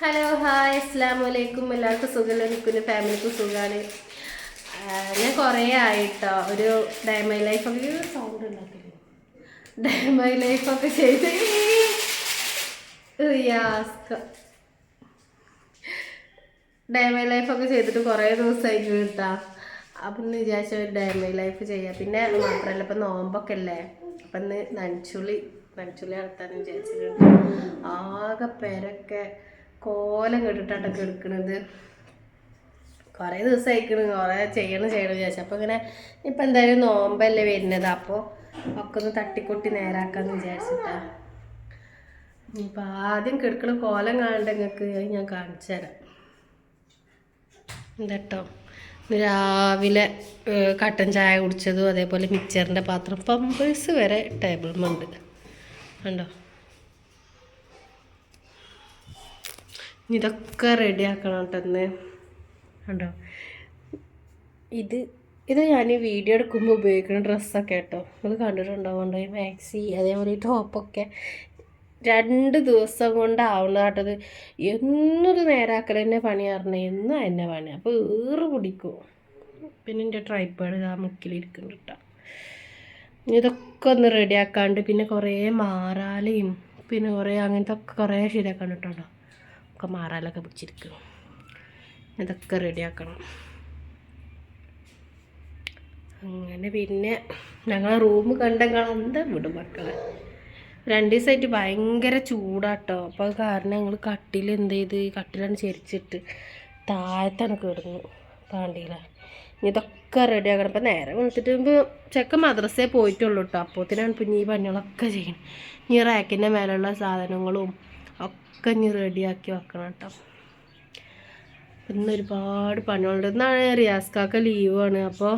Hello hi അസ്സാം വലൈക്കും എല്ലാവർക്കും സുഖമല്ല നിൽക്കുന്നു ഫാമിലിക്കും സുഖമാണ് ഞാൻ കുറേ ആയിട്ടോ ഒരു ഡയമൈ ലൈഫൊക്കെ സൗണ്ട് ഉണ്ടാക്കില്ല? ഡയമൈ ലൈഫൊക്കെ ചെയ്ത്. ഡയമൈ ലൈഫൊക്കെ ചെയ്തിട്ട് കുറേ ദിവസമായി കേട്ടോ അപ്പം ഇന്ന് വിചാരിച്ച ഒരു ഡയമൈ ലൈഫ് ചെയ്യാം. പിന്നെ മാത്രമല്ല ഇപ്പം നോമ്പൊക്കെ അല്ലേ അപ്പം ഇന്ന് നനച്ചുള്ളി നനച്ചുള്ളി നടത്താൻ വിചാരിച്ചിട്ടുണ്ട്. ആകെ പെരക്കെ കോലം കെട്ടിട്ടാട്ടൊക്കെ എടുക്കണത് കുറേ ദിവസം അയക്കണ കുറേ ചെയ്യണം ചെയ്യണം വിചാരിച്ചു. അപ്പോൾ ഇങ്ങനെ ഇപ്പം എന്തായാലും നോമ്പല്ലേ വരുന്നത്. അപ്പോൾ ഒക്കെ ഒന്ന് തട്ടിക്കൊട്ടി നേരാക്കാമെന്ന് വിചാരിച്ചിട്ടാ. ഇപ്പം ആദ്യം കിടക്കണ കോലം കാണണ്ട നിങ്ങൾക്ക് ഞാൻ കാണിച്ചു തരാം. ഇന്ന് രാവിലെ കട്ടൻ ചായ കുടിച്ചതും അതേപോലെ മിക്സറിന്റെ പാത്രം. പമ്പേഴ്സ് വരെ ടേബിളുമുണ്ട് കണ്ടോ? ഇതൊക്കെ റെഡി ആക്കണം കേട്ടോ ഇന്ന്. കണ്ടോ ഇത് ഇത് ഞാൻ വീഡിയോ എടുക്കുമ്പോൾ ഉപയോഗിക്കുന്ന ഡ്രസ്സൊക്കെ കേട്ടോ അത് കണ്ടിട്ടുണ്ടാവുണ്ടോ ഈ മാക്സി അതേപോലെ ഈ ടോപ്പൊക്കെ രണ്ട് ദിവസം കൊണ്ടാവുന്ന കേട്ടത് എന്നൊരു നേരാക്കൽ തന്നെ പണി അറിഞ്ഞ എന്ന എന്നെ പണി? അപ്പോൾ ഏറ് പിടിക്കും. പിന്നെ എന്റെ ട്രൈപ്പേഡ് ആ മുക്കിലിരിക്കുന്നുണ്ട് കേട്ടോ ഇതൊക്കെ ഒന്ന് റെഡിയാക്കാണ്ട് പിന്നെ കുറേ മാറാലയും പിന്നെ കുറേ അങ്ങനത്തെ ഒക്കെ കുറേ ശരിയാക്കാൻ കേട്ടോ ഒക്കെ മാറാലൊക്കെ പിടിച്ചിരിക്കും ഇതൊക്കെ റെഡിയാക്കണം. അങ്ങനെ പിന്നെ ഞങ്ങൾ റൂം കണ്ടെങ്കിൽ എന്താ വിടും മക്കളെ. രണ്ട് ദിവസമായിട്ട് ഭയങ്കര ചൂടാട്ടോ. അപ്പോൾ കാരണം ഞങ്ങൾ കട്ടിൽ എന്ത് ചെയ്ത് കട്ടിലാണ് ചരിച്ചിട്ട് താഴത്താണ് കിടന്നു. താണ്ടിയില്ല ഇതൊക്കെ റെഡി ആക്കണം അപ്പം നേരെ വിളിച്ചിട്ട് മുമ്പ് ചെക്ക മദ്രസേ പോയിട്ടുള്ളൂ കേട്ടോ അപ്പോഴത്തേനാണ് ഇപ്പം ഈ പണികളൊക്കെ ചെയ്യണം. ഈ റാക്കിന്റെ മേലുള്ള സാധനങ്ങളും ഒക്കെ ഇനി റെഡിയാക്കി വെക്കണം കേട്ടോ. ഇന്ന് ഒരുപാട് പണികളുണ്ട്. എന്നാണ് റിയാസ്കാക്ക ലീവാണ് അപ്പോൾ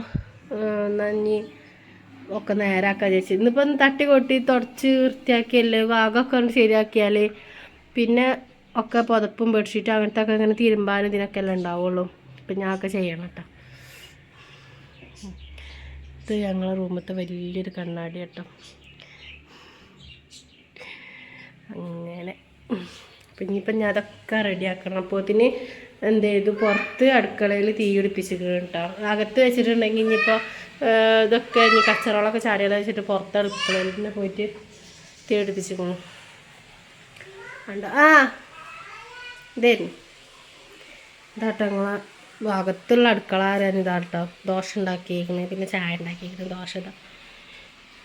ഇനി ഒക്കെ നേരാക്കാൻ ചേച്ചി. ഇന്നിപ്പോൾ ഒന്ന് തട്ടി കൊട്ടി തുടച്ച് വൃത്തിയാക്കിയല്ലേ ഭാഗമൊക്കെ ഒന്ന് ശരിയാക്കിയാൽ പിന്നെ ഒക്കെ പുതപ്പും ബെഡ്ഷീറ്റ് അങ്ങനത്തെ ഒക്കെ ഇങ്ങനെ തിരുമ്പാനും ഇതിനൊക്കെ അല്ലേ ഉണ്ടാവുള്ളൂ. അപ്പം ഞാൻ ഒക്കെ ചെയ്യണം കേട്ടോ. ഇത് ഞങ്ങളെ റൂമത്തെ വലിയൊരു കണ്ണാടി കേട്ടോ അങ്ങനെ അപ്പം ഇനിയിപ്പം ഞാൻ അതൊക്കെ റെഡിയാക്കണം അപ്പോത്തിന് എന്ത് ചെയ്തു? പുറത്ത് അടുക്കളയിൽ തീ പിടിപ്പിച്ചിട്ട് കേട്ടോ. അകത്ത് വെച്ചിട്ടുണ്ടെങ്കിൽ ഇനിയിപ്പോൾ ഇതൊക്കെ ഇനി കച്ചറകളൊക്കെ ചാടിയത് വെച്ചിട്ട് പുറത്ത് അടുക്കളയിൽ തന്നെ പോയിട്ട് തീ പിടിപ്പിച്ചിരിക്കണം ഉണ്ടോ ആ ഇതായിരുന്നു ഇതാട്ടോ ഞങ്ങളെ ഭാഗത്തുള്ള അടുക്കള ആരാണ് ഇതാട്ടോ? ദോശ ഉണ്ടാക്കിയിരിക്കുന്നത് പിന്നെ ചായ ഉണ്ടാക്കിയിരിക്കുന്നത് ദോശ ഇതാ.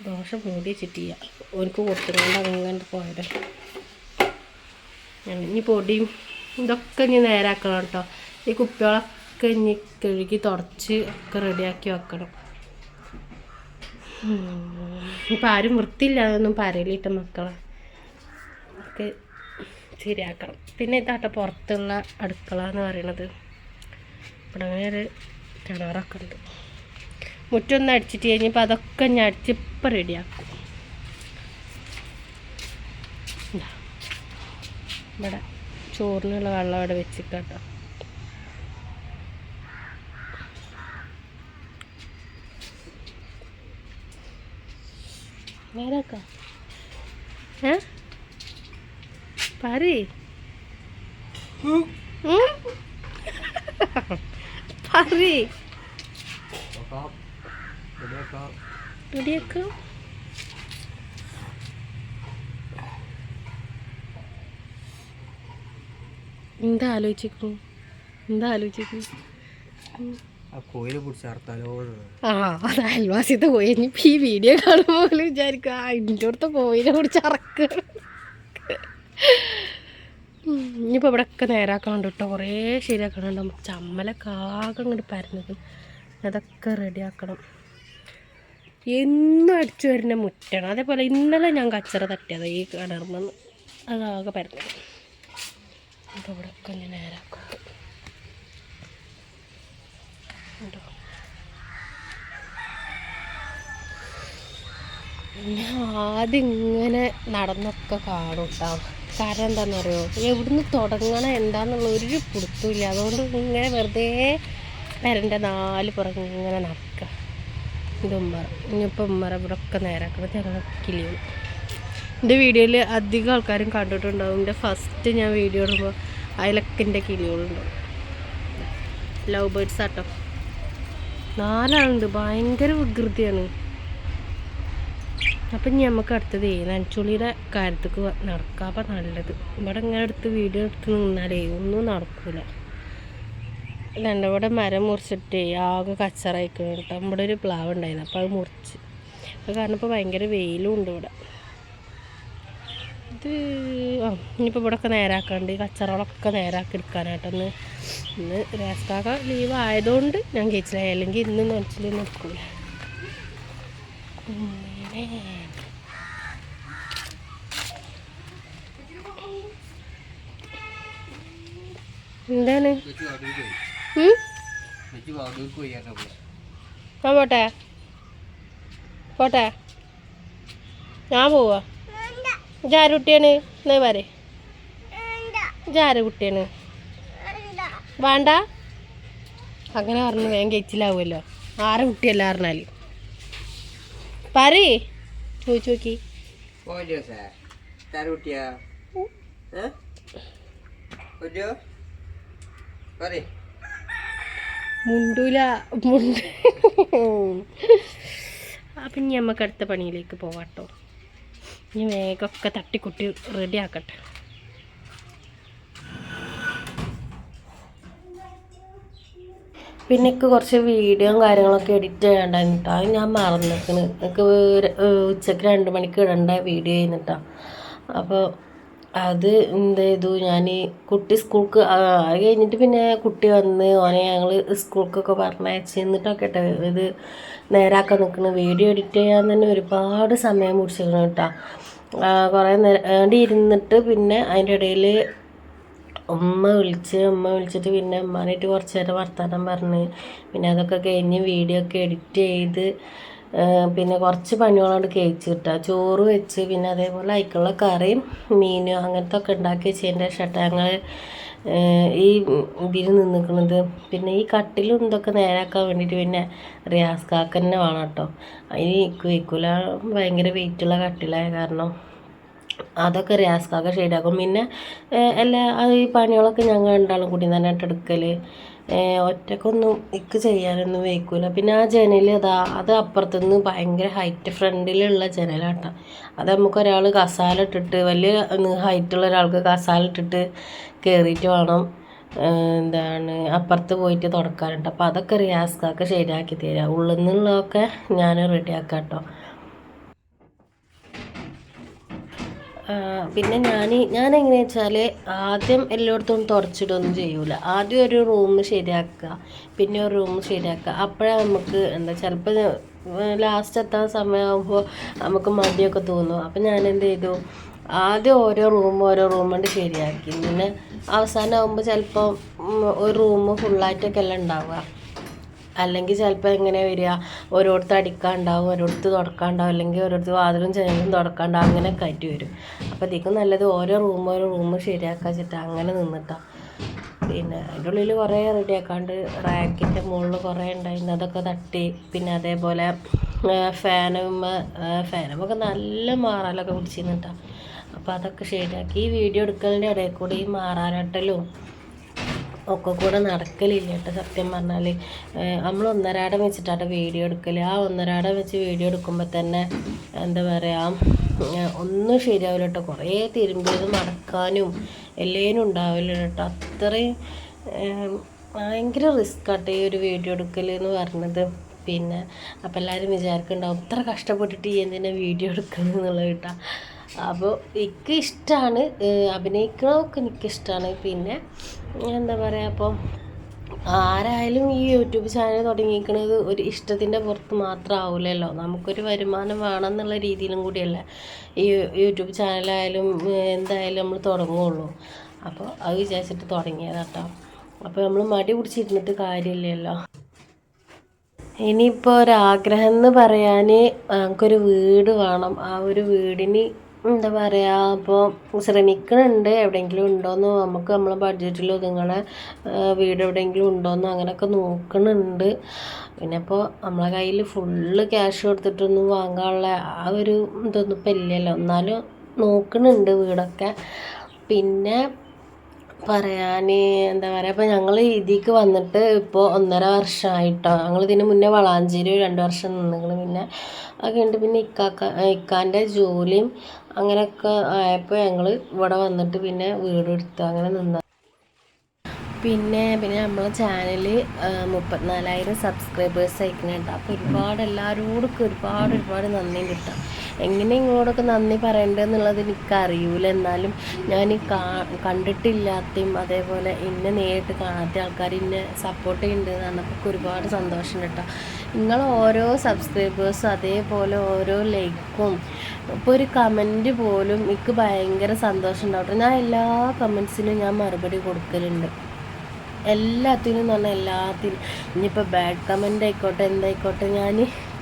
ദോശ മൂടി വെച്ചിട്ട് ചെയ്യുക ഓനക്ക് കൊടുത്തുകൊണ്ട് അങ്ങനെ പോയത്. ഇനി പൊടിയും ഇതൊക്കെ ഇനി നേരാക്കണം കേട്ടോ. ഈ കുപ്പികളൊക്കെ ഇനി കഴുകി തുടച്ച് ഒക്കെ റെഡിയാക്കി വെക്കണം. ഇപ്പം ആരും വൃത്തിയില്ലാതൊന്നും പറയലിട്ട മക്കളെ ഒക്കെ ശരിയാക്കണം. പിന്നെ ഇതാട്ട പുറത്തുള്ള അടുക്കള എന്ന് പറയണത്. ഇവിടെ അങ്ങനെ ഒരു കിണറൊക്കെ ഉണ്ട്. മുറ്റൊന്ന് അടിച്ചിട്ട് കഴിഞ്ഞപ്പോൾ അതൊക്കെ ഞാൻ അടിച്ച് അടിച്ചിപ്പം റെഡിയാക്കും. ഇവിടെ ചോറിനുള്ള വെള്ളം അവിടെ വെച്ചിട്ടോ നേരാക്ക ഏ? പറയ്? പറയ്. റെഡിയാക്കാം എന്താ ആലോചിക്കൂ എന്താ ആലോചിക്കൂ ആ അത് കോഴി ഇനിയിപ്പോൾ ഈ വീഡിയോ കാണുമ്പോൾ വിചാരിക്കുക ആ ഇതിന്റെ അടുത്ത കോയിനെ കുറിച്ച് അറക്കുക ഇനിയിപ്പോൾ ഇവിടെ ഒക്കെ നേരാക്കാനുണ്ട് കേട്ടോ കുറേ ശരിയാക്കാനുണ്ട് ചമ്മലൊക്കെ ആകെ അങ്ങോട്ട് പരന്നത്. അതൊക്കെ റെഡിയാക്കണം എന്നും അടിച്ചു വരുന്ന മുറ്റാണ് അതേപോലെ ഇന്നലെ ഞാൻ കച്ചറ തട്ടിയത് ഈ കിണർമെന്ന്. അതാകെ പരന്നത്. അപ്പോൾ ഇവിടെ ഒക്കെ ഞാൻ ആദ്യം ഇങ്ങനെ നടന്നൊക്കെ കാണും കേട്ടോ കാരണം എന്താണെന്നറിയോ എവിടുന്ന് തുടങ്ങണം എന്താന്നുള്ള ഒരു പിടുത്തമില്ല അതുകൊണ്ട് ഇങ്ങനെ വെറുതെ പെരന്റെ നാല് പുറം ഇങ്ങനെ നടക്കുക ഇത് ഉമ്മറ. ഇനിയിപ്പോൾ ഉമ്മറ ഇവിടെ ഒക്കെ നേരാക്കണം ഞങ്ങൾ കിളിയും എന്റെ വീഡിയോയിൽ അധികം ആൾക്കാരും കണ്ടിട്ടുണ്ടാവും. എന്റെ ഫസ്റ്റ് ഞാൻ വീഡിയോ ഇടുമ്പോൾ അയലക്കിന്റെ കിളികളുണ്ടാവും ലവ് ബേർഡ്സ് ആട്ടോ. നാലാളുണ്ട്. ഭയങ്കര വികൃതിയാണ്. അപ്പം നമുക്ക് അടുത്തത് നനച്ചുള്ളിയുടെ കാര്യത്തേക്ക് നടക്കാം. അപ്പം നല്ലത്. ഇവിടെ ഇങ്ങനെ എടുത്ത് വീഡിയോ എടുത്ത് നിന്നാലേ ഒന്നും നടക്കൂല. രണ്ട് ഇവിടെ മരം മുറിച്ചിട്ട് ആകെ കച്ചറായിക്കണം കേട്ടോ. ഇവിടെ ഒരു പ്ലാവ് ഉണ്ടായിരുന്നു. അപ്പോൾ അത് മുറിച്ച്. അത് കാരണം ഇപ്പോൾ ഭയങ്കര വെയിലും ഉണ്ട് ഇവിടെ. ഇത് ആ ഇനിയിപ്പോൾ ഇവിടെ ഒക്കെ നേരാക്കാണ്ട് കച്ചറകളൊക്കെ നേരാക്കി എടുക്കാനായിട്ടൊന്ന് ഇന്ന് രാസ്കാക്ക ലീവ് ആയതുകൊണ്ട് ഞാൻ കഴിച്ചില്ല അല്ലെങ്കിൽ ഇന്ന് നനച്ചിൽ നിൽക്കൂല അങ്ങനെ എന്താണ്? പോട്ടെ പോട്ടെ ഞാൻ പോവാ. ഇജാര കുട്ടിയാണ് എന്നാ പറ ജാര കുട്ടിയാണ് വേണ്ട. അങ്ങനെ പറഞ്ഞു വേഗം കഴിച്ചിലാവുമല്ലോ ആറ് കുട്ടിയല്ല പറഞ്ഞാൽ പറയേ. ചോദിച്ചു നോക്കി. മുണ്ടൂല. മുണ്ട്. അപ്പം ഇനി നമുക്ക് അടുത്ത പണിയിലേക്ക് പോവാട്ടോ. ഇനി വേഗമൊക്കെ തട്ടിക്കുട്ടി റെഡി ആക്കട്ടെ. പിന്നെ എനിക്ക് കുറച്ച് വീഡിയോയും കാര്യങ്ങളൊക്കെ എഡിറ്റ് ചെയ്യണ്ടായിരുന്നു കേട്ടോ അത് ഞാൻ മറന്നിരിക്കുന്നത് എനിക്ക് ഉച്ചയ്ക്ക് രണ്ട് മണിക്ക് ഇടണ്ട വീഡിയോ ചെയ്യുന്നിട്ടാ അപ്പോൾ അത് എന്ത് ചെയ്തു? ഞാൻ കുട്ടി സ്കൂൾക്ക് അത് കഴിഞ്ഞിട്ട് പിന്നെ കുട്ടി വന്ന് ഓനെ ഞങ്ങൾ സ്കൂൾക്കൊക്കെ പറഞ്ഞയച്ച് എന്നിട്ടൊക്കെ കേട്ടോ ഇത് നേരാക്കാൻ നിൽക്കുന്നത് വീഡിയോ എഡിറ്റ് ചെയ്യാൻ തന്നെ ഒരുപാട് സമയം മുടിച്ചിരുന്നു കേട്ടോ കുറേ നേരം ഇരുന്നിട്ട് പിന്നെ അതിന്റെ ഇടയിൽ ഉമ്മ വിളിച്ച് ഉമ്മ വിളിച്ചിട്ട് പിന്നെ ഉമ്മാനായിട്ട് കുറച്ച് നേരം വർത്തമാനം പറഞ്ഞ്. പിന്നെ അതൊക്കെ കഴിഞ്ഞ് വീഡിയോ ഒക്കെ എഡിറ്റ് ചെയ്ത് പിന്നെ കുറച്ച് പണികളോട് കിട്ടുക ചോറ് വെച്ച് പിന്നെ അതേപോലെ അതിക്കുള്ള കറിയും മീനും അങ്ങനത്തെ ഒക്കെ ഉണ്ടാക്കി വെച്ചതിന്റെ ശേഷം ഞങ്ങൾ ഈ ഇതിൽ നിന്നിക്കുന്നത് പിന്നെ ഈ കട്ടിലും ഇതൊക്കെ നേരാക്കാൻ വേണ്ടിയിട്ട് പിന്നെ റിയാസ് കാക്ക തന്നെ വേണം കേട്ടോ അതിന് ഇക്കു ഇക്കൂല ഭയങ്കര വെയിറ്റുള്ള കട്ടിലായ കാരണം അതൊക്കെ റിയാസ് കാക്ക ശരിയാക്കും പിന്നെ എല്ലാ ഈ പണികളൊക്കെ ഞങ്ങൾ രണ്ടാളും കൂടി തന്നെ എടുക്കൽ ഒറ്റക്കൊന്നും ഇക്ക് ചെയ്യാനൊന്നും വയ്ക്കൂല പിന്നെ ആ ജനൽ അതാ അത് അപ്പുറത്തുനിന്ന് ഭയങ്കര ഹൈറ്റ് ഫ്രണ്ടിലുള്ള ജനലാട്ടോ. അത് നമുക്ക് ഒരാൾ കസാല ഇട്ടിട്ട് വലിയ ഹൈറ്റുള്ള ഒരാൾക്ക് കസാല ഇട്ടിട്ട് കയറിയിട്ട് വേണം എന്താണ് അപ്പുറത്ത് പോയിട്ട് തുടക്കാനുണ്ട് അപ്പോൾ അതൊക്കെ റിയാസ്കാക്ക് ശരിയാക്കി തരാം. ഉള്ളിൽ നിന്നുള്ളതൊക്കെ ഞാൻ റെഡിയാക്കാം കേട്ടോ ആ, പിന്നെ ഞാൻ ഞാൻ എങ്ങനെയാ വെച്ചാൽ ആദ്യം എല്ലായിടത്തും തുടച്ചിടൊന്നും ചെയ്യൂല. ആദ്യം ഒരു റൂം ശരിയാക്കുക പിന്നെ ഒരു റൂം ശരിയാക്കുക. അപ്പോഴേ നമുക്ക് എന്താ ചിലപ്പോൾ ലാസ്റ്റ് എത്താൻ സമയമാകുമ്പോൾ നമുക്ക് മടിയൊക്കെ തോന്നും. അപ്പം ഞാൻ എന്ത് ചെയ്തു? ആദ്യം ഓരോ റൂം ഓരോ റൂം കൊണ്ട് ശരിയാക്കി. പിന്നെ അവസാനമാകുമ്പോൾ ചിലപ്പോൾ ഒരു റൂം ഫുള്ളായിട്ടൊക്കെ അല്ല ഉണ്ടാവുക. അല്ലെങ്കിൽ ചിലപ്പോൾ എങ്ങനെ വരിക? ഓരോരുത്തർ അടിക്കാണ്ടാവും ഓരോരുത്തർ തുടക്കാണ്ടാവും അല്ലെങ്കിൽ ഓരോരുത്തർ വാതിലും ജനലും തുടക്കാണ്ടാവും അങ്ങനെ കയറ്റി വരും. അപ്പോൾ ഇതിക്കും നല്ലത് ഓരോ റൂം ഓരോ റൂം ശരിയാക്കാൻ വെച്ചിട്ട് അങ്ങനെ നിന്നിട്ടാ. പിന്നെ അതിന്റെ ഉള്ളിൽ കുറേ റെഡിയാക്കാണ്ട് റാക്കിന്റെ മുകളിൽ കുറേ ഉണ്ടായിരുന്നു. അതൊക്കെ തട്ടി പിന്നെ അതേപോലെ ഫാനും ഫാനുമൊക്കെ നല്ല മാറാലൊക്കെ പിടിച്ചിരുന്നിട്ടാണ് അപ്പോൾ അതൊക്കെ ശരിയാക്കി. ഈ വീഡിയോ എടുക്കലിന്റെ ഇടയിൽ കൂടി ഈ ഒക്കെ കൂടെ നടക്കലില്ല കേട്ടോ സത്യം പറഞ്ഞാൽ നമ്മൾ ഒന്നരാടം വെച്ചിട്ടാണ് വീഡിയോ എടുക്കൽ ആ ഒന്നരാടം വെച്ച് വീഡിയോ എടുക്കുമ്പോൾ തന്നെ എന്താ പറയുക ഒന്നും ശരിയാവില്ല കേട്ടോ. കുറേ തിരുമ്പിയത് മടക്കാനും എല്ലാവരും ഉണ്ടാവില്ല കേട്ടോ. അത്രയും ഭയങ്കര റിസ്ക് ഈ ഒരു വീഡിയോ എടുക്കൽ എന്ന് പറഞ്ഞത്. പിന്നെ അപ്പം എല്ലാവരും വിചാരിക്കുന്നുണ്ടാവും ഇത്ര കഷ്ടപ്പെട്ടിട്ട് ഈ എന്തിനാ വീഡിയോ എടുക്കുന്നത് എന്നുള്ളത് കേട്ടോ. അപ്പോൾ എനിക്ക് ഇഷ്ടമാണ് അഭിനയിക്കണമൊക്കെ എനിക്കിഷ്ടമാണ് പിന്നെ എന്താ പറയുക അപ്പോൾ ആരായാലും ഈ യൂട്യൂബ് ചാനൽ തുടങ്ങിയിരിക്കുന്നത് ഒരു ഇഷ്ടത്തിന്റെ പുറത്ത് മാത്രം ആവില്ലല്ലോ നമുക്കൊരു വരുമാനം വേണം എന്നുള്ള രീതിയിലും കൂടിയല്ല ഈ യൂട്യൂബ് ചാനലായാലും എന്തായാലും നമ്മൾ തുടങ്ങുള്ളൂ. അപ്പോൾ അത് വിചാരിച്ചിട്ട് തുടങ്ങിയതാട്ടോ. അപ്പോൾ നമ്മൾ മടി പിടിച്ചിരുന്നിട്ട് കാര്യമില്ലല്ലോ. ഇനിയിപ്പോൾ ഒരാഗ്രഹം എന്ന് പറയാൻ നമുക്കൊരു വീട് വേണം. ആ ഒരു വീടിന് എന്താ പറയുക അപ്പോൾ ശ്രമിക്കുന്നുണ്ട് എവിടെയെങ്കിലും ഉണ്ടോയെന്നോ നമുക്ക് നമ്മളെ ബഡ്ജറ്റിൽ ഒതുങ്ങണ വീട് എവിടെയെങ്കിലും ഉണ്ടോയെന്നോ അങ്ങനെയൊക്കെ നോക്കുന്നുണ്ട് പിന്നെ ഇപ്പോൾ നമ്മളെ കയ്യിൽ ഫുള്ള് ക്യാഷ് കൊടുത്തിട്ടൊന്നും വാങ്ങാനുള്ള ആ ഒരു ഇതൊന്നും ഇപ്പം ഇല്ലല്ലോ. എന്നാലും നോക്കുന്നുണ്ട് വീടൊക്കെ. പിന്നെ പറയാൻ എന്താ പറയുക ഇപ്പോൾ ഞങ്ങൾ ഇതിക്ക് വന്നിട്ട് ഇപ്പോൾ ഒന്നര വർഷമായിട്ടോ ഞങ്ങൾ ഇതിന് മുന്നേ വളാഞ്ചേരി രണ്ട് വർഷം നിന്നിങ്ങനെ പിന്നെ അതൊക്കെ ഉണ്ട് പിന്നെ ഇക്കാക്ക ഇക്കാന്റെ ജോലിയും അങ്ങനെയൊക്കെ ആയപ്പോൾ ഞങ്ങൾ ഇവിടെ വന്നിട്ട് പിന്നെ വീട് എടുത്തു അങ്ങനെ നിന്ന. പിന്നെ പിന്നെ നമ്മളെ ചാനൽ മുപ്പത്തിനാലായിരം സബ്സ്ക്രൈബേഴ്സ് അയക്കുന്നുണ്ട് അപ്പോൾ ഒരുപാട് എല്ലാവരോടൊക്കെ ഒരുപാട് ഒരുപാട് നന്ദി കിട്ടാം. എങ്ങനെ ഇങ്ങോട്ടൊക്കെ നന്ദി പറയേണ്ടതെന്നുള്ളത് എനിക്കറിയൂല. എന്നാലും ഞാൻ കണ്ടിട്ടില്ലാത്തയും അതേപോലെ ഇന്നെ നേരിട്ട് കാണാത്ത ആൾക്കാർ ഇന്നെ സപ്പോർട്ട് ചെയ്യുന്നുണ്ട് പറഞ്ഞപ്പോൾ ഒരുപാട് സന്തോഷം കേട്ടോ. നിങ്ങൾ ഓരോ സബ്സ്ക്രൈബേഴ്സും അതേപോലെ ഓരോ ലൈക്കും ഇപ്പോൾ ഒരു കമന്റ് പോലും എനിക്ക് ഭയങ്കര സന്തോഷം ഉണ്ടാവട്ടെ ഞാൻ എല്ലാ കമൻസിനും ഞാൻ മറുപടി കൊടുക്കലുണ്ട്. എല്ലാത്തിനും എന്ന് പറഞ്ഞാൽ എല്ലാത്തിനും. ഇനിയിപ്പോൾ ബാഡ് കമന്റ് ആയിക്കോട്ടെ എന്തായിക്കോട്ടെ ഞാൻ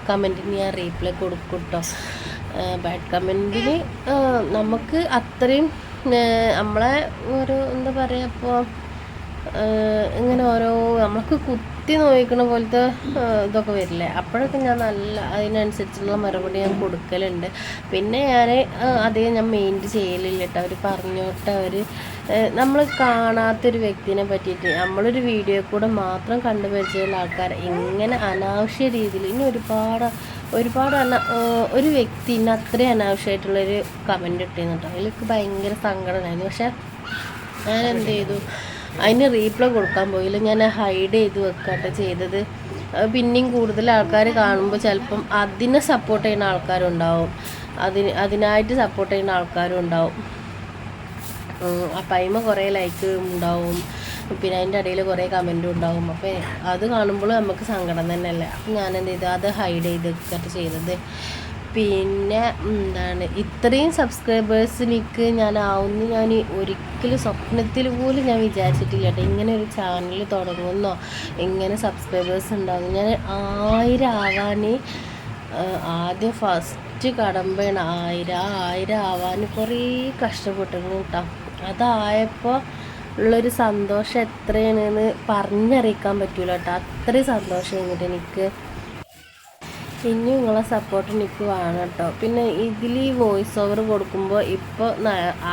കമന്റിന് ഞാൻ റീപ്ലൈ കൊടുക്കും കേട്ടോ ബാഡ് കമന്റിന് നമുക്ക് അത്രയും നമ്മളെ ഒരു എന്താ പറയുക ഇപ്പോൾ ഇങ്ങനെ ഓരോ നമ്മൾക്ക് കുത്തി നോയിക്കണ പോലത്തെ ഇതൊക്കെ വരില്ലേ? അപ്പോഴൊക്കെ ഞാൻ നല്ല അതിനനുസരിച്ചുള്ള മറുപടി ഞാൻ കൊടുക്കലുണ്ട്. പിന്നെ ഞാൻ അധികം ഞാൻ മെയിന്റ് ചെയ്യലില്ല കേട്ടോ അവർ പറഞ്ഞോട്ടെ അവർ നമ്മൾ കാണാത്തൊരു വ്യക്തിനെ പറ്റിയിട്ട് നമ്മളൊരു വീഡിയോ കൂടെ മാത്രം കണ്ടു പരിചയമുള്ള ആൾക്കാരെ ഇങ്ങനെ അനാവശ്യ രീതിയിൽ ഇനി ഒരുപാട് ഒരുപാട് അന ഒരു വ്യക്തിന് അത്രയും അനാവശ്യമായിട്ടുള്ളൊരു കമന്റ് ഇട്ടിരുന്നുണ്ടോ അതിലേക്ക് ഭയങ്കര സങ്കടമായിരുന്നു. പക്ഷേ ഞാൻ എന്ത് ചെയ്തു? അതിന് റീപ്ലൈ കൊടുക്കാൻ പോയില്ല. ഞാൻ ഹൈഡ് ചെയ്ത് വെക്കട്ടെ ചെയ്തത്. പിന്നെയും കൂടുതൽ ആൾക്കാർ കാണുമ്പോൾ ചിലപ്പം അതിനെ സപ്പോർട്ട് ചെയ്യുന്ന ആൾക്കാരുണ്ടാവും. അതിന് അതിനായിട്ട് സപ്പോർട്ട് ചെയ്യുന്ന ആൾക്കാരും ഉണ്ടാവും അപ്പം അതിമ കുറേ ലൈക്ക് ഉണ്ടാവും. പിന്നെ അതിന്റെ ഇടയിൽ കുറേ കമന്റും ഉണ്ടാവും. അപ്പോൾ അത് കാണുമ്പോൾ നമുക്ക് സങ്കടം തന്നെയല്ലേ? അപ്പം ഞാൻ എന്ത് ചെയ്തു? അത് ഹൈഡ് ചെയ്ത് വെച്ചിട്ട് ചെയ്തത്. പിന്നെ എന്താണ്? ഇത്രയും സബ്സ്ക്രൈബേഴ്സ് എനിക്ക് ഞാൻ ആവുന്ന ഞാൻ ഒരിക്കലും സ്വപ്നത്തിൽ പോലും ഞാൻ വിചാരിച്ചിട്ടില്ല കേട്ടോ. ഇങ്ങനെ ഒരു ചാനൽ തുടങ്ങുന്നോ? ഇങ്ങനെ സബ്സ്ക്രൈബേഴ്സ് ഉണ്ടാകും ഞാൻ ആയിരം ആവാൻ ആദ്യം ഫസ്റ്റ് കടമ്പയാണ്. ആയിരം ആയിരം ആവാൻ കുറേ കഷ്ടപ്പെട്ടിരുന്നു കേട്ടോ. അതായപ്പോൾ ഉള്ളൊരു സന്തോഷം എത്രയാണെന്ന് പറഞ്ഞറിയിക്കാൻ പറ്റൂല കേട്ടോ അത്രയും സന്തോഷം കഴിഞ്ഞിട്ട് എനിക്ക്. ഇനി നിങ്ങളെ സപ്പോർട്ട് എനിക്ക് വേണം കേട്ടോ പിന്നെ ഇതിൽ ഈ വോയിസ് ഓവർ കൊടുക്കുമ്പോൾ ഇപ്പോൾ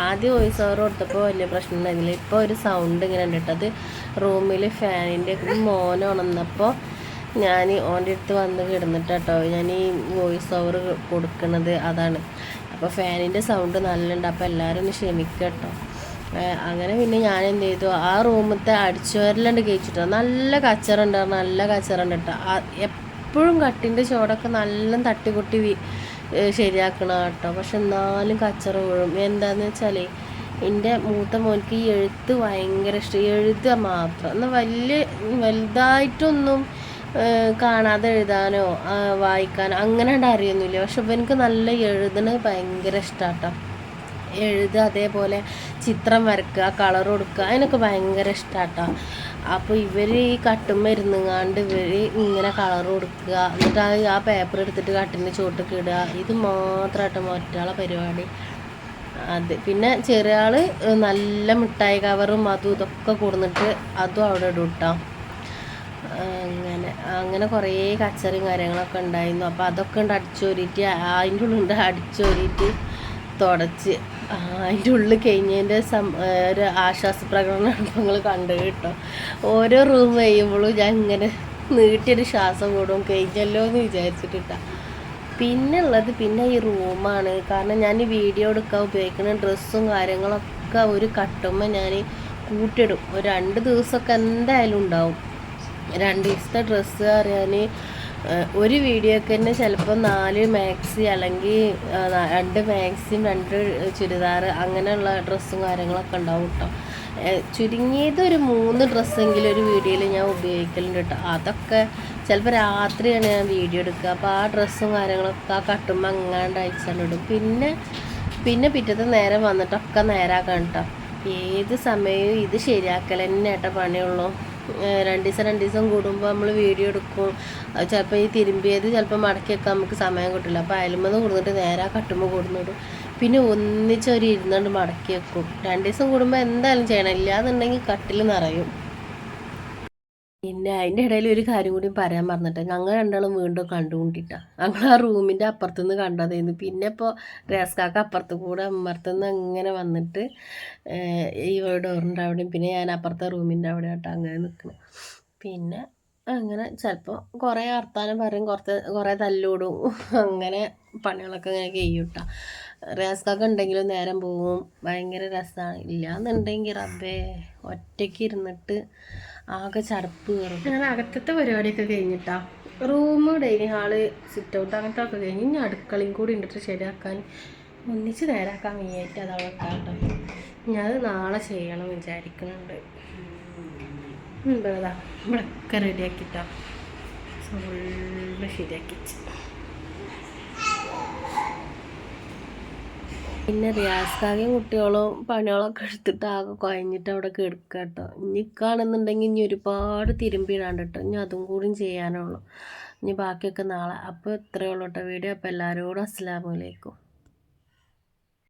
ആദ്യം വോയിസ് ഓവർ കൊടുത്തപ്പോൾ വലിയ പ്രശ്നം ഉണ്ടായിരുന്നില്ല ഇപ്പോൾ ഒരു സൗണ്ട് ഇങ്ങനെ ഉണ്ട് കേട്ടോ അത് റൂമിൽ ഫാനിന്റെ മോൻ ഉണന്നപ്പോൾ ഞാൻ ഓന്റെ അടുത്ത് വന്ന് കിടന്നിട്ട് കേട്ടോ ഞാൻ ഈ വോയിസ് ഓവർ കൊടുക്കുന്നത് അതാണ്. അപ്പോൾ ഫാനിന്റെ സൗണ്ട് നല്ലുണ്ട്. അപ്പോൾ എല്ലാവരും ഒന്ന് ക്ഷമിക്കുക കേട്ടോ അങ്ങനെ പിന്നെ ഞാൻ എന്ത് ചെയ്തു? ആ റൂമത്തെ അടിച്ചുവരലുണ്ട് കഴിച്ചിട്ടോ നല്ല കച്ചറുണ്ട് നല്ല കച്ചറുണ്ട് കേട്ടോ എപ്പോഴും കട്ടിന്റെ ചോടൊക്കെ നല്ല തട്ടിക്കൊട്ടി ശരിയാക്കണം കേട്ടോ പക്ഷെ എന്നാലും കച്ചറ വീഴും. എന്താണെന്ന് വെച്ചാൽ എന്റെ മൂത്ത മോനിക്ക് ഈ എഴുത്ത് ഭയങ്കര ഇഷ്ടം. എഴുതുക മാത്രം. എന്നാൽ വലിയ വലുതായിട്ടൊന്നും കാണാതെ എഴുതാനോ വായിക്കാനോ അങ്ങനെ അറിയൊന്നുമില്ല പക്ഷെ ഇപ്പം എനിക്ക് നല്ല എഴുതണ ഭയങ്കര ഇഷ്ടമാട്ടോ എഴുതുക അതേപോലെ ചിത്രം വരക്കുക കളർ കൊടുക്കുക അതിനൊക്കെ ഭയങ്കര ഇഷ്ടമാട്ടോ അപ്പോൾ ഇവർ ഈ കട്ടുമ്മ ഇരുന്നുങ്ങാണ്ട് ഇവർ ഇങ്ങനെ കളർ കൊടുക്കുക. എന്നിട്ട് അത് ആ പേപ്പർ എടുത്തിട്ട് കട്ടിന്റെ ചുവട്ടൊക്കെ ഇടുക. ഇത് മാത്രമായിട്ട് മറ്റാളെ പരിപാടി. അത് പിന്നെ ചെറിയ ആൾ നല്ല മിഠായി കവറും അതും ഇതൊക്കെ കൊടുന്നിട്ട് അതും അവിടെ ഇടും കേട്ടോ അങ്ങനെ അങ്ങനെ കുറേ കച്ചറിയും കാര്യങ്ങളൊക്കെ ഉണ്ടായിരുന്നു. അപ്പോൾ അതൊക്കെ ഉണ്ട് അടിച്ചോരിയിട്ട് അതിന്റെ ഉള്ളിൽ ഉണ്ട് അടിച്ചോരിയിട്ട് തുടച്ച്. അതിന്റെ ഉള്ളിൽ കഴിഞ്ഞതിന്റെ സം ഒരു ആശ്വാസ പ്രകടനമാണ് കണ്ടു കേട്ടോ. ഓരോ റൂം കഴിയുമ്പോഴും ഞാൻ ഇങ്ങനെ നീട്ടിയൊരു ശ്വാസം കൂടും കഴിഞ്ഞല്ലോ എന്ന് വിചാരിച്ചിട്ടിട്ടാ. പിന്നെ ഉള്ളത് പിന്നെ ഈ റൂമാണ് കാരണം ഞാൻ ഈ വീഡിയോ എടുക്കാൻ ഉപയോഗിക്കുന്ന ഡ്രസ്സും കാര്യങ്ങളൊക്കെ ഒരു കട്ടുമ്പോൾ ഞാൻ കൂട്ടിയിടും ഒരു രണ്ട് ദിവസമൊക്കെ എന്തായാലും ഉണ്ടാവും. രണ്ട് ദിവസത്തെ ഡ്രസ്സ് അറിയാൻ ഒരു വീഡിയോക്ക് തന്നെ ചിലപ്പോൾ നാല് മാക്സി അല്ലെങ്കിൽ രണ്ട് മാക്സിയും രണ്ട് ചുരിദാർ അങ്ങനെയുള്ള ഡ്രസ്സും കാര്യങ്ങളൊക്കെ ഉണ്ടാവും കേട്ടോ ചുരുങ്ങിയത് ഒരു മൂന്ന് ഡ്രസ്സെങ്കിലും ഒരു വീഡിയോയിൽ ഞാൻ ഉപയോഗിക്കലുണ്ട് കേട്ടോ അതൊക്കെ ചിലപ്പോൾ രാത്രിയാണ് ഞാൻ വീഡിയോ എടുക്കുക അപ്പോൾ ആ ഡ്രസ്സും കാര്യങ്ങളൊക്കെ ആ കട്ടുമ്പോൾ അങ്ങാണ്ട് അയച്ചാണ്ടിടും പിന്നെ പിന്നെ പിറ്റത്തെ നേരം വന്നിട്ടൊക്കെ നേരാക്കാം കേട്ടോ ഏത് സമയവും ഇത് ശരിയാക്കൽ തന്നെ ഏട്ടാ പണിയുള്ളൂ. രണ്ട് ദിവസം രണ്ട് ദിവസം കൂടുമ്പോൾ നമ്മൾ വീഡിയോ എടുക്കും. ചിലപ്പോൾ ഈ തിരുമ്പിയത് ചിലപ്പോൾ മടക്കി വെക്കാൻ നമുക്ക് സമയം കിട്ടില്ല. അപ്പോൾ അയലുമ്പോൾ കൊടുത്തിട്ട് നേരെ കട്ടുമ്പോൾ കൊടുന്നിടും. പിന്നെ ഒന്നിച്ചൊരു ഇരുന്നുകൊണ്ട് മടക്കി വെക്കും. രണ്ട് ദിവസം കൂടുമ്പോൾ എന്തായാലും ചെയ്യണം. ഇല്ലാന്നുണ്ടെങ്കിൽ കട്ടിൽ നിറയും. പിന്നെ അതിന്റെ ഇടയിൽ ഒരു കാര്യം കൂടി പറയാൻ പറഞ്ഞിട്ട് ഞങ്ങൾ രണ്ടാളും വീണ്ടും കണ്ടുകൊണ്ടിട്ടാണ് ഞങ്ങൾ ആ റൂമിന്റെ അപ്പുറത്തുനിന്ന് കണ്ടതായിരുന്നു. പിന്നെ ഇപ്പോൾ റേസ്കാക്ക അപ്പുറത്ത് കൂടെ അമ്മർത്തുനിന്ന് അങ്ങനെ വന്നിട്ട് ഈ ഡോറിന്റെ അവിടെയും പിന്നെ ഞാൻ അപ്പുറത്തെ റൂമിന്റെ അവിടെ ആയിട്ട് അങ്ങനെ നിൽക്കണം പിന്നെ അങ്ങനെ ചിലപ്പോൾ കുറേ വർത്താനം പറയും കുറച്ച് കുറേ തല്ലൂടും അങ്ങനെ പണികളൊക്കെ അങ്ങനെ കഴിയൂട്ടാ റേസ്കാക്ക ഉണ്ടെങ്കിലും നേരം പോവും ഭയങ്കര രസമാണ് ഇല്ലാന്നുണ്ടെങ്കിൽ റബ്ബേ ഒറ്റയ്ക്ക് ഇരുന്നിട്ട് ആകെ ചടപ്പ് കയറും അങ്ങനെ അകത്തത്തെ പരിപാടിയൊക്കെ കഴിഞ്ഞിട്ടാ. Room dining hall sit out അങ്ങനത്തെ ഒക്കെ കഴിഞ്ഞ് ഇനി അടുക്കളയും കൂടി ഉണ്ടിട്ട് ശരിയാക്കാൻ. ഒന്നിച്ച് നേരാക്കാൻ വയ്യായിട്ട് അതവിടെ കേട്ടോ ഞാൻ അത് നാളെ ചെയ്യണം വിചാരിക്കുന്നുണ്ട്. എന്താ നമ്മളൊക്കെ റെഡിയാക്കിട്ടോ ഫുള്ള് ശരിയാക്കി പിന്നെ റിയാസ്കാകെയും കുട്ടികളും പണികളൊക്കെ എടുത്തിട്ട് ആകെ കുഴഞ്ഞിട്ട് അവിടെ കിടക്കുക കേട്ടോ ഇനി കാണുന്നുണ്ടെങ്കിൽ ഇനി ഒരുപാട് തിരുമ്പിടാണ്ട് കേട്ടോ ഇനി അതും കൂടിയും ചെയ്യാനുള്ളൂ ഇനി ബാക്കിയൊക്കെ നാളെ. അപ്പോൾ ഇത്രയേ ഉള്ളൂ കേട്ടോ വീഡിയോ അപ്പോൾ എല്ലാവരോടും അസ്സലാമലൈക്കും